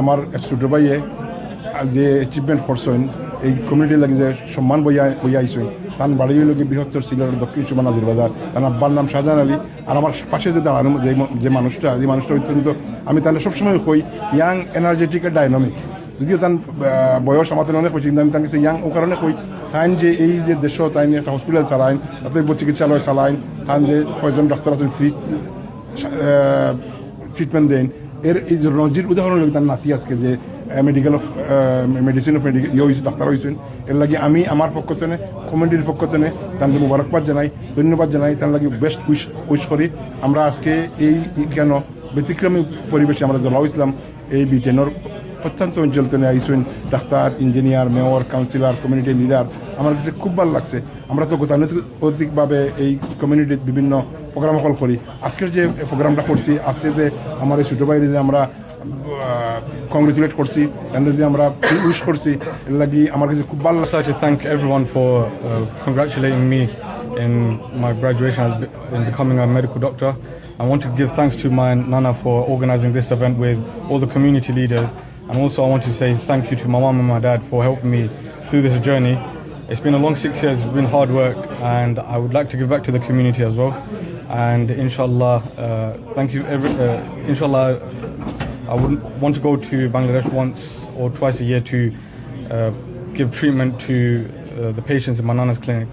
আমার এক ছোটো ভাইয়ে যে অ্যাচিভমেন্ট করছেন, এই কমিউনিটির লাগে যে সম্মান বইয়া বইয়া আইসেন তার বাড়ি হইল বৃহত্তর সিলেট দক্ষিণ সুমান নাজির বাজার। তার আব্বার নাম শাহজাহান আলী। আর আমার পাশে যে দাঁড়ানো, যে যে মানুষটা যে মানুষটা অত্যন্ত, আমি তাহলে সবসময় কই ইয়াং এনার্জেটিক আর ডাইনামিক যদিও তার বয়স আমার অনেক হয়েছে, কিন্তু আমি তাকে ইয়াং ও কারণে কই, তাইন যে এই যে দেশ, তাইন একটা হসপিটাল চালাইন, তাতে চিকিৎসালয় চালাইন তান যে কয়জন ডাক্তার আছেন ফ্রি ট্রিটমেন্ট দেন এর এই রঞ্জির উদাহরণ হলো তার নাতি আজকে যে medical of medicine of medical ইয়ে হয়েছে ডাক্তার হয়েছেন এর লাগে আমি আমার পক্ষ থেকে, কমিটির পক্ষ থেকে তাদের মুবারকবাদ জানাই, ধন্যবাদ জানাই, তার লাগে বেস্ট উইশ উইশ করি। আমরা আজকে এই কেন ব্যতিক্রমী পরিবেশে আমরা জলাও ইসলাম, এই ব্রিটেনের প্রত্যন্ত অঞ্চল থেকে আইসুন doctor engineer mayor councillor community leader আমার কাছে খুব ভালো লাগছে। আমরা তো গতানুগতিকভাবে এই কমিউনিটির বিভিন্ন প্রোগ্রাম কল করি। আজকের যে প্রোগ্রামটা করছি আজকে যে আমার এই ছোটো বাইরে যে আমরা কংগ্রেচুলেট করছি তাদের যে আমরা উইশ করছি এর লাগি আমার কাছে খুব ভালো লাগছে। Everyone for uh, congratulating me in my graduation as in becoming a medical doctor. I want to give thanks to my nana for organizing this event with all the community leaders. And also I want to say thank you to my mom and my dad for helping me through this journey. It's been a long six years, it's been hard work, and I would like to give back to the community as well. And inshallah, uh, thank you. Every, uh, inshallah, I would want to go to Bangladesh once or twice a year to uh, give treatment to uh, the patients in my nana's clinic.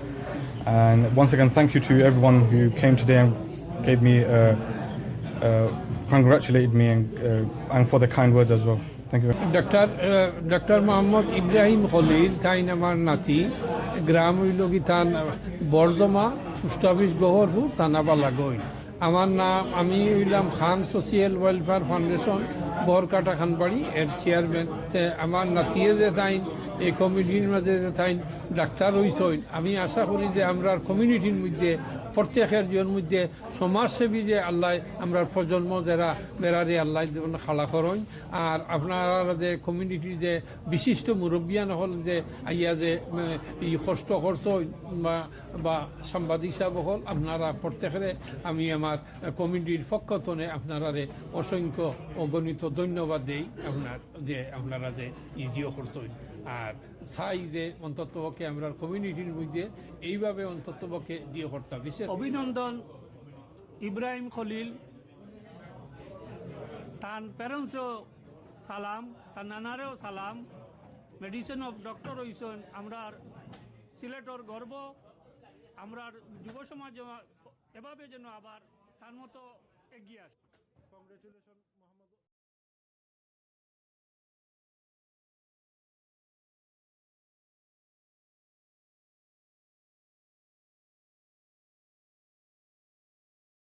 And once again, thank you to everyone who came today and gave me, uh, uh, congratulated me, and, uh, and for the kind words as well. Thank you. Much. Doctor doctor Mohammad Ibrahim Khalil তাইন আমার নাতি গ্রাম হইল তান বর্ধমা post office Goharpur থানা বালাগইন আমার নাম আমি হইলাম Khan social welfare foundation Barkata Khanbari এর চেয়ারম্যান আমার নাতিয়ে যে তাইন এই কমিটির মাঝে যে তাইন ডাক্তার হইসইন আমি আশা করি যে আমরা কমিউনিটির মধ্যে, প্রত্যেকের জন মধ্যে সমাজসেবী যে আল্লাহ আমরা প্রজন্ম যারা বেড়ারে আল্লাহ যেমন খালা করইন আর আপনারা যে কমিউনিটির যে বিশিষ্ট মুরব্বিয়ান হল যে আইয়া যে, ই কষ্ট করছইন বা বা সাংবাদিক সাহেব হল, আপনারা প্রত্যেকেরে আমি আমার কমিউনিটির পক্ষ থেকে আপনারারে অসংখ্য অগণিত ধন্যবাদ দেই, আপনার যে, আপনারা যে ইজিও করছইন আর চাই যে অন্ততপক্ষে আমরা কমিউনিটির মধ্যে এইভাবে অন্ততপক্ষে দিয়ে করতাম। বিশেষ অভিনন্দন ইব্রাহিম খলিল তার প্যারেন্টসও সালাম তার নানারেও সালাম। মেডিসিন অফ ডক্টর হইসন আমরা সিলেটর গর্ব আমরা যুব সমাজ এভাবে যেন আবার তার মতো এগিয়ে আসে। কংগ্রেচুলেশন